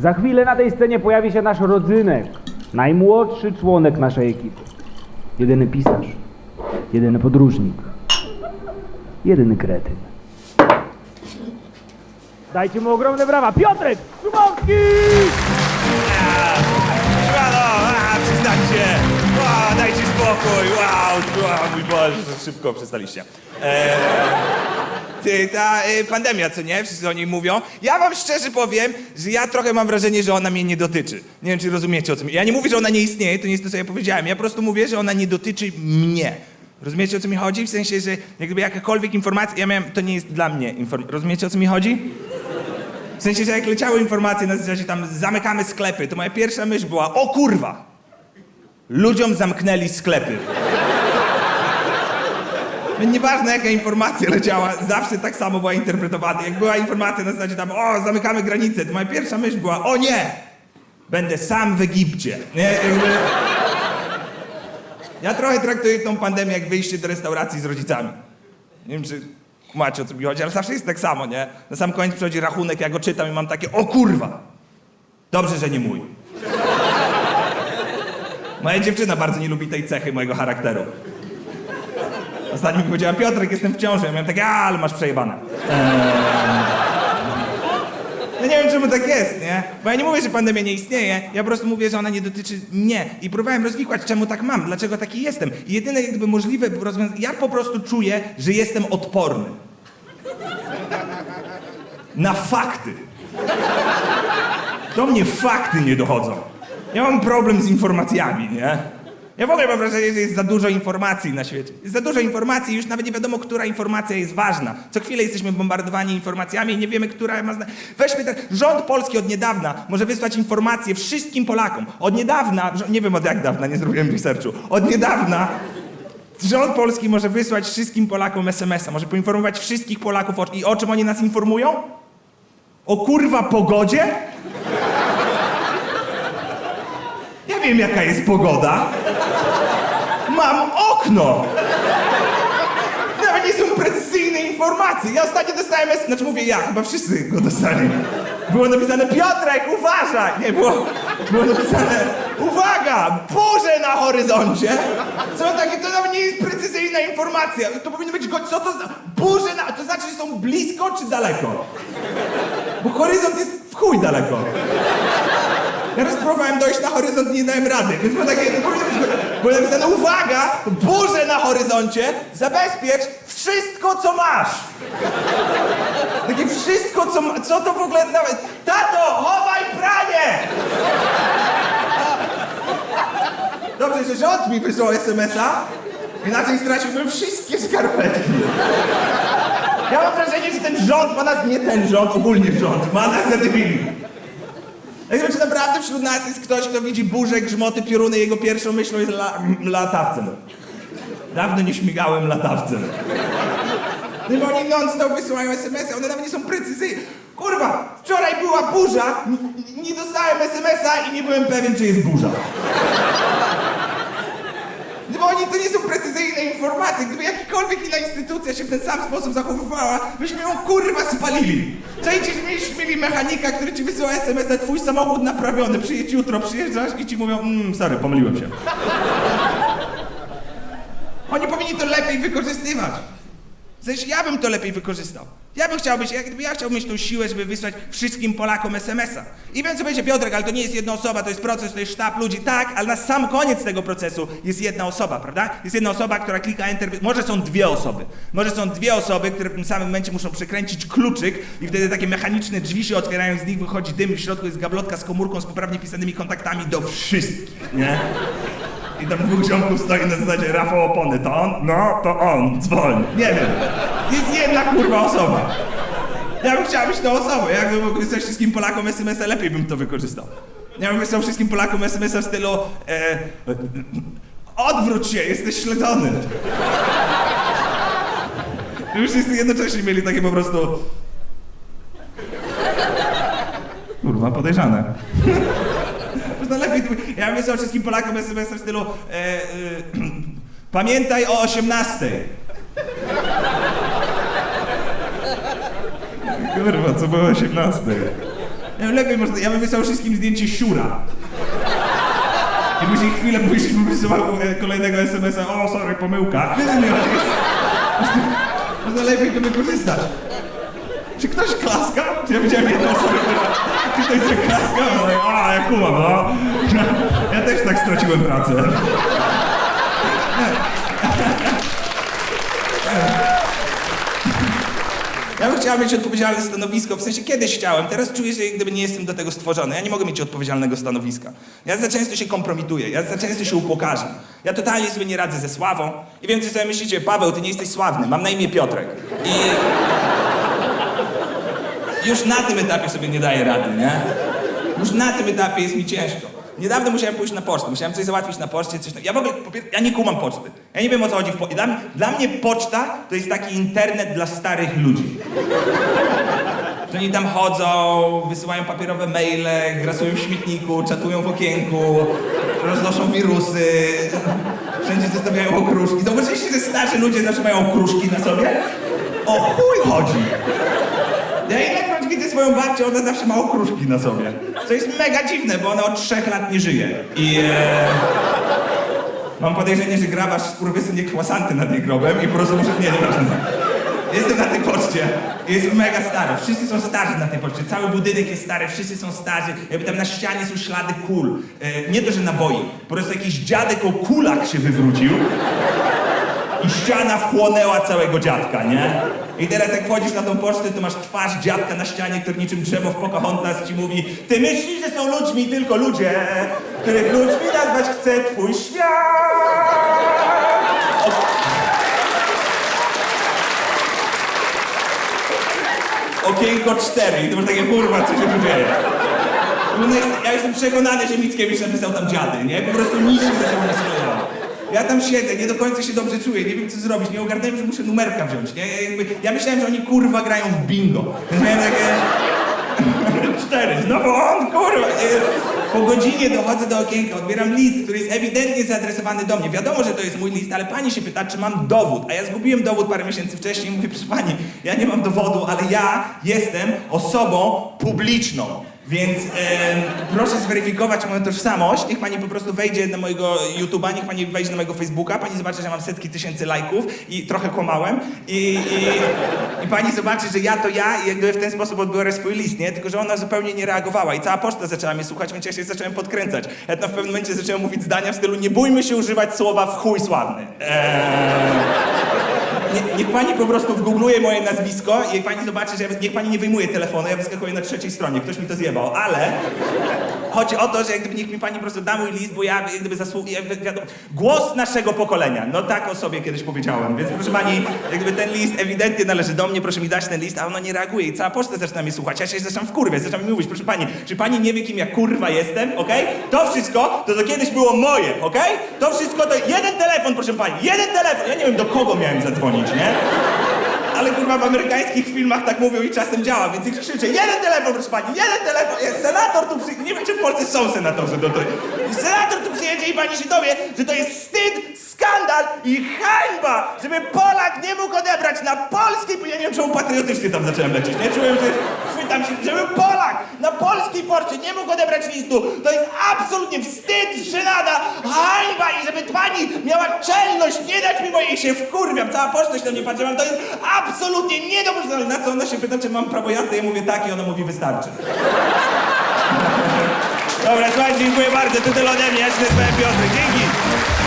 Za chwilę na tej scenie pojawi się nasz rodzynek, najmłodszy członek naszej ekipy. Jedyny pisarz, jedyny podróżnik, jedyny kretyn. Dajcie mu ogromne brawa. Piotrek Szumowski! Siemano, a, przestańcie! Wow, dajcie spokój! Wow, mój Boże, że szybko przestaliście. Eee, ty, ta y, pandemia, co nie? Wszyscy o niej mówią. Ja wam szczerze powiem, że ja trochę mam wrażenie, że ona mnie nie dotyczy. Nie wiem, czy rozumiecie o mi... Ja nie mówię, że ona nie istnieje, to nie jest to, co ja powiedziałem. Ja po prostu mówię, że ona nie dotyczy mnie. Rozumiecie, o co mi chodzi? W sensie, że jak gdyby jakakolwiek informacja, ja miałem, to nie jest dla mnie informacja. Rozumiecie, o co mi chodzi? W sensie, że jak leciały informacje na zasadzie tam zamykamy sklepy, to moja pierwsza myśl była, o kurwa! Ludziom zamknęli sklepy. No Nieważne jaka informacja leciała, zawsze tak samo była interpretowana. Jak była informacja na zasadzie tam, o, zamykamy granice, to moja pierwsza myśl była, o nie! Będę sam w Egipcie. Nie? Ja trochę traktuję tą pandemię jak wyjście do restauracji z rodzicami. Nie wiem, czy kumacie o co mi chodzi, ale zawsze jest tak samo, nie? Na sam koniec przychodzi rachunek, ja go czytam i mam takie, o kurwa! Dobrze, że nie mój. Moja dziewczyna bardzo nie lubi tej cechy mojego charakteru. Ostatnio mi powiedziała, Piotrek, jestem w ciąży. Ja miałem takie, a, ale masz przejebane. No nie wiem, czemu tak jest, nie? Bo ja nie mówię, że pandemia nie istnieje, ja po prostu mówię, że ona nie dotyczy mnie. I próbowałem rozwikłać, czemu tak mam, dlaczego taki jestem. I jedyne jakby możliwe rozwiązanie, ja po prostu czuję, że jestem odporny. Na fakty. Do mnie fakty nie dochodzą. Ja mam problem z informacjami, nie? Ja w ogóle mam wrażenie, że jest za dużo informacji na świecie. Jest za dużo informacji i już nawet nie wiadomo, która informacja jest ważna. Co chwilę jesteśmy bombardowani informacjami i nie wiemy, która ma znaczenie. Weźmy ten... Rząd polski od niedawna może wysłać informacje wszystkim Polakom. Od niedawna, nie wiem od jak dawna, nie zrobiłem researchu. Od niedawna rząd polski może wysłać wszystkim Polakom SMS-a. Może poinformować wszystkich Polaków o... I o czym oni nas informują? O kurwa pogodzie? Ja wiem, jaka jest pogoda. Mam okno. Nawet nie są precyzyjne informacje. Ja ostatnio dostałem S... Znaczy mówię ja, chyba wszyscy go dostali. Było napisane Piotrek, uważaj! Nie, było, było napisane Uwaga! Burze na horyzoncie! Co takie, to nawet nie jest precyzyjna informacja. To powinno być, go- co to zna... Burze na... To znaczy, że są blisko czy daleko? Bo horyzont jest w chuj daleko. Ja raz próbowałem dojść na horyzont nie dałem rady, więc było takie, być, było napisane, uwaga, burze na horyzoncie, zabezpiecz wszystko, co masz. Takie wszystko, co, co to w ogóle nawet, tato, chowaj pranie! Dobrze, że rząd mi wysłał SMS-a, inaczej straciłbym wszystkie skarpetki. Ja mam wrażenie, że ten rząd ma nas, nie ten rząd, ogólnie rząd, ma nas za debili. Czy naprawdę wśród nas jest ktoś, kto widzi burzę, grzmoty, pioruny, jego pierwszą myślą jest la, latawcem. Dawno nie śmigałem latawcem. Bo oni non-stop wysyłają SMS-y, one nawet nie są precyzyjne. Kurwa, wczoraj była burza, nie dostałem SMS-a i nie byłem pewien, czy jest burza. Bo oni to nie są precyzyjne informacje. Gdyby jakakolwiek inna instytucja się w ten sam sposób zachowywała, byśmy ją kurwa spalili. Czajcie, mieliśmy mieli mechanika, który ci wysyła SMS-a, twój samochód naprawiony, przyjedź jutro, przyjeżdżasz i ci mówią, mmm, sorry, pomyliłem się. Oni powinni to lepiej wykorzystywać. W sensie, ja bym to lepiej wykorzystał. Ja bym chciał być, ja chciał mieć tą siłę, żeby wysłać wszystkim Polakom SMS-a. I wiem, co będzie Piotrek, ale to nie jest jedna osoba, to jest proces, to jest sztab ludzi. Tak, ale na sam koniec tego procesu jest jedna osoba, prawda? Jest jedna osoba, która klika enter, może są dwie osoby. Może są dwie osoby, które w tym samym momencie muszą przekręcić kluczyk i wtedy takie mechaniczne drzwi się otwierają, z nich wychodzi dym, w środku jest gablotka z komórką z poprawnie pisanymi kontaktami do wszystkich, nie? I tam dwóch ziomków stoi na zasadzie Rafał Opony, to on? No, to on, dzwoń. Nie wiem. Jest jedna kurwa osoba. Ja bym chciał być tą osobą. Ja bym mógł wysłać wszystkim Polakom SMS-a, lepiej bym to wykorzystał. Ja bym wysłał wszystkim Polakom SMS-a w stylu e, Odwróć się, jesteś śledzony. Już wszyscy jednocześnie mieli takie po prostu... Kurwa, podejrzane. Lepiej. Ja wysłał wszystkim Polakom SMS w stylu e, e, Pamiętaj o 18. Kurwa, co było o 18? Ja bym lepiej ja bym wysłał wszystkim zdjęcie siura. I później chwilę później bym wysyłał e, kolejnego SMS-a, o sorry, pomyłka. Można lepiej to wykorzystać. Czy ktoś klaska? Czy ja widziałem jedną osobę, która... Czy ktoś się klaska? Kumam, no. Ja też tak straciłem pracę. Ja bym chciała mieć odpowiedzialne stanowisko, w sensie kiedyś chciałem, teraz czuję, że jak gdyby nie jestem do tego stworzony. Ja nie mogę mieć odpowiedzialnego stanowiska. Ja za często się kompromituję, ja za często się upokarzam. Ja totalnie sobie nie radzę ze sławą i wiem, co sobie myślicie, Paweł, ty nie jesteś sławny, mam na imię Piotrek. I już na tym etapie sobie nie daję rady, nie? Już na tym etapie jest mi ciężko. Niedawno musiałem pójść na pocztę, musiałem coś załatwić na poczcie, coś tam. Ja w ogóle, ja nie kumam poczty. Ja nie wiem o co chodzi w poczcie. Dla, dla mnie poczta to jest taki internet dla starych ludzi. Że oni tam chodzą, wysyłają papierowe maile, grasują w śmietniku, czatują w okienku, roznoszą wirusy, wszędzie zostawiają okruszki. Zauważyliście, że starzy ludzie zawsze mają okruszki na sobie? O chuj chodzi! Ja widzę swoją babcię, ona zawsze ma okruszki na sobie. Co jest mega dziwne, bo ona od trzech lat nie żyje. I e, mam podejrzenie, że grabasz skurwysynie kwasanty nad jej grobem i po prostu muszę... Nie, nieważne. Jestem na tej poczcie. Jest mega stary. Wszyscy są starzy na tej poczcie. Cały budynek jest stary, wszyscy są starzy. Jakby tam na ścianie są ślady kul. E, nie to, że naboi. Po prostu jakiś dziadek o kulach się wywrócił ściana wchłonęła całego dziadka, nie? I teraz jak wchodzisz na tą pocztę, to masz twarz dziadka na ścianie, który niczym drzewo w Pocahontas ci mówi Ty myślisz, że są ludźmi tylko ludzie, których ludźmi nazwać chce twój świat. Okienko 4 i to masz takie kurwa, co się tu dzieje. No ja jestem przekonany, że Mickiewicz napisał tam dziady, nie? Po prostu nic się ze sobą. Ja tam siedzę, nie do końca się dobrze czuję, nie wiem co zrobić, nie ogarnąłem, że muszę numerka wziąć, nie? Ja, jakby, ja myślałem, że oni kurwa grają w bingo. Miałem takie... Cztery, znowu on, kurwa! Po godzinie dochodzę do okienka, odbieram list, który jest ewidentnie zaadresowany do mnie. Wiadomo, że to jest mój list, ale pani się pyta, czy mam dowód. A ja zgubiłem dowód parę miesięcy wcześniej i mówię, proszę pani, ja nie mam dowodu, ale ja jestem osobą publiczną. Więc em, proszę zweryfikować moją tożsamość. Niech pani po prostu wejdzie na mojego YouTube'a, niech pani wejdzie na mojego Facebooka. Pani zobaczy, że mam setki tysięcy lajków i trochę kłamałem. I, i, i pani zobaczy, że ja to ja i jakby w ten sposób odbiorę swój list, nie? Tylko, że ona zupełnie nie reagowała i cała poczta zaczęła mnie słuchać, więc ja się zacząłem podkręcać. Tam w pewnym momencie zacząłem mówić zdania w stylu nie bójmy się używać słowa w chuj sławny. Eee... Nie, niech pani po prostu wgoogluje moje nazwisko i niech pani zobaczy, że ja, niech pani nie wyjmuje telefonu, ja wyskakuję na trzeciej stronie, ktoś mi to zjebał, ale chodzi o to, że jak gdyby niech mi pani po prostu da mój list, bo ja jak gdyby zasługuję, wiadomo, głos naszego pokolenia, no tak o sobie kiedyś powiedziałem, więc proszę pani, jak gdyby ten list ewidentnie należy do mnie, proszę mi dać ten list, a ona nie reaguje i cała poczta zaczyna mnie słuchać, ja się zaczynam wkurwiać, zaczynam mi mówić, proszę pani, czy pani nie wie kim ja kurwa jestem, okej? To wszystko, to to kiedyś było moje, okej? To wszystko to jeden telefon, proszę pani, jeden telefon, ja nie wiem do kogo miałem zadzwonić, nie? Ale kurwa w amerykańskich filmach tak mówią i czasem działa, więc ich krzyczę, jeden telefon, proszę pani, jeden telefon, jest senator tu przyjedzie, nie wiem czy w Polsce są senatorzy do tego. Senator tu przyjedzie i pani się dowie, że to jest wstyd, skandal i hańba, żeby Polak nie mógł odebrać na polskiej, bo ja nie wiem czemu patriotycznie tam zacząłem lecieć, nie? Czułem, że chwytam się, żeby Polak na polskiej poczcie nie mógł odebrać listu, to jest absolutnie wstyd, żenada, hańba i żeby pani miała czelność nie dać mi, bo jej się wkurwiam, cała poczta się na mnie patrzy, to jest absolutnie niedopuszczalne. Na co ona się pyta, czy mam prawo jazdy, ja mówię tak i ona mówi wystarczy. Dobra, słuchaj, dziękuję bardzo, to tyle ode mnie, ja się Piotr, dzięki.